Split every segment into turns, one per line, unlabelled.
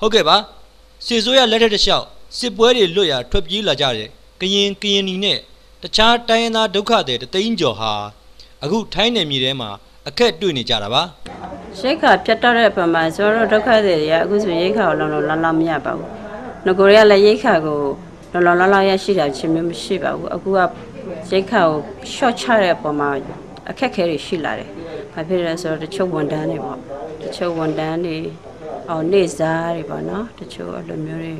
ဟုတ်ကဲ့ပါစစ်ဆိုးရလက်ထက်တစ်လျှောက်စစ်ပွဲတွေလွတ်ရာထွက်ပြေးလာကြတဲ့ကရင်ကရင်နီနဲ့တခြားတိုင်းရင်းသားဒုက္ခတွေတသိန်းကျော်ဟာအခုထိုင်းနယ်မြေထဲမှာအခက်တွေ့နေကြတာပါ
ရိတ်ခါပြတ်တော့တဲ့အပေါ်မှာကျွန်တော်တို့ဒုက္ခတွေတွေကအခုဆိုရိတ်ခါကိုလုံးလုံးလောက်လောက်မရပါဘူး။ငကိုတွေကလည်းရိတ်ခါကိုလုံးလုံးလောက်လောက်ရရှိတာချင်းမျိုးမရှိပါဘူး။အခုကရိတ်ခါကို short ချတဲ့အပေါ်မှာအခက်အခဲတွေရှိလာတယ်။ဘာဖြစ်လဲဆိုတော့တချို့ဝန်တန်းတွေပေါ့။တချို့ဝန်တန်းတွေ အော်နေစားတွေပေါ့နော်။တချို့အဲ့လိုမျိုးတွေ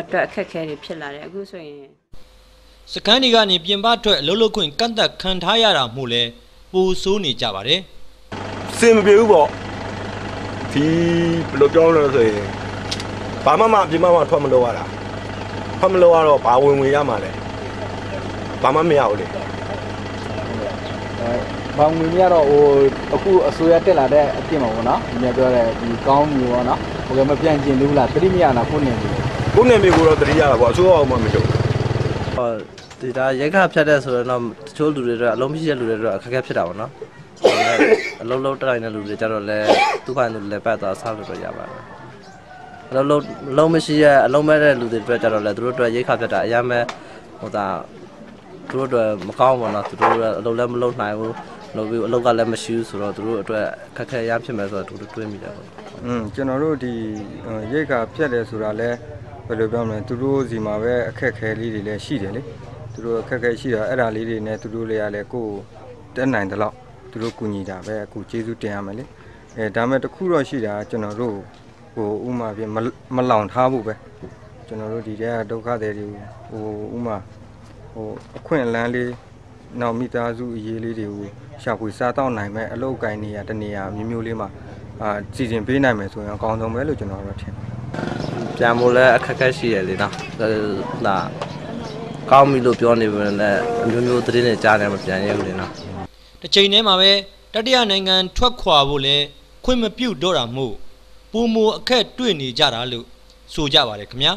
အတွက်အခက်အခဲတွေဖြစ်လာတယ်အခုဆိုရင်
စကန်းတွေကနေပြင်ပထွက်အလုပ်လုပ်ခွင့်ကန့်သက်ခံထားရတာမို့လဲပူဆိုးနေကြပါတယ်
စင်မပြေဘူးပေါ့ဒီဘယ်လိုပြောလဲဆိုရင်ဘာမှမအပြင်မှမထွက်မလို့ရတာထွက်မလို့ရတော့ဘာဝင်ဝင်ရမှာလဲဘာမှမရဘူးလေ
ဘောင်ငွေမြတော့ဟိုအခုအစိုးရတက်လာတဲ့အပြင်မှာပေါ့နော်ဒီမြပြောတဲ့ဒီကောင်းမျိုးပေါ့နော်ဟိုကမပြန်ကျင်သေးဘူးလားတတိမရနာခုနေပြီ
ကိုယ်နေမျိုးကိုတော့တတိရတာပေါ့အစိုးရအောင်မှမလုပ်ဘူး
ဟောဒီဒါရိုက်ခဖြတ်တဲ့ဆိုတော့တချို့လူတွေတော့အလုံးမရှိတဲ့လူတွေတော့အခက်အခဲဖြစ်တာပေါ့နော်အလုံးလုံးတိုင်းတဲ့လူတွေကြတော့လဲသူ့ခိုင်သူလဲပတ်သွားဆောက်လို့တော့ရပါတယ်အလုံးလုံးလုံးမရှိရဲ့အလုံးမဲ့တဲ့လူတွေအတွက်ကြတော့လဲသူတို့အတွက်ရိတ်ခဖြတ်တာအများမဲ့ဟိုဒါသူတို့အတွက်မကောင်းဘူးနော်သူတို့အလုံးလည်းမလုံးနိုင်ဘူး လို့ပြီးအလုံးကလည်းမရှိဘူးဆိုတော့သူတို့အတွက်ခက်ခဲရဖြစ်မယ်ဆိုတော့သူတို့တွေးမိတယ်ပေါ့
อืมကျွန်တော်တို့ဒီရိတ်ကဖြတ်တယ်ဆိုတာလဲဘယ်လိုပြောမလဲသူတို့စီမှာပဲအခက်ခဲလေးတွေလည်းရှိတယ်လေသူတို့အခက်ခဲရှိတာအဲ့ဒါလေးတွေနဲ့သူတို့လည်းရလဲကိုယ်တက်နိုင်တယ်လို့သူတို့ကူညီတာပဲအခုကျေးဇူးတင်ရမယ်လေအဲဒါမဲ့တစ်ခုတော့ရှိတာကျွန်တော်တို့ဟိုဥမာပြမမလောင်ထားဖို့ပဲကျွန်တော်တို့ဒီတဲ့ဒုက္ခတွေတွေဟိုဥမာဟိုအခွင့်အလန်းလေးနောက်မိသားစုအရေးလေးတွေကို ရှာဖွေစားတော့နိုင်မဲ့အလုပ်ကိုင်းနေရတနေရာမျိုးမျိုးလေးမှာအာစီစဉ်ပေးနိုင်မယ်ဆိုရင်အကောင်းဆုံးပဲလို့ကျွန်တော်တို့ထင်တယ်
ပြန်မို့လဲအခက်အခဲရှိရလေနော်ဒါကောင်းပြီလို့ပြောနေပေမဲ့လည်းအမျိုးမျိုးသတင်းတွေကြားနေမှပြန်ရဘူးလေနော်
တစ်ချိန်တည်းမှာပဲတတိယနိုင်ငံထွက်ခွာဖို့လဲခွင့်မပြုတ်တော့တာမို့ပူမအခက်တွေ့နေကြတာလို့ဆိုကြပါတယ်ခင်ဗျာ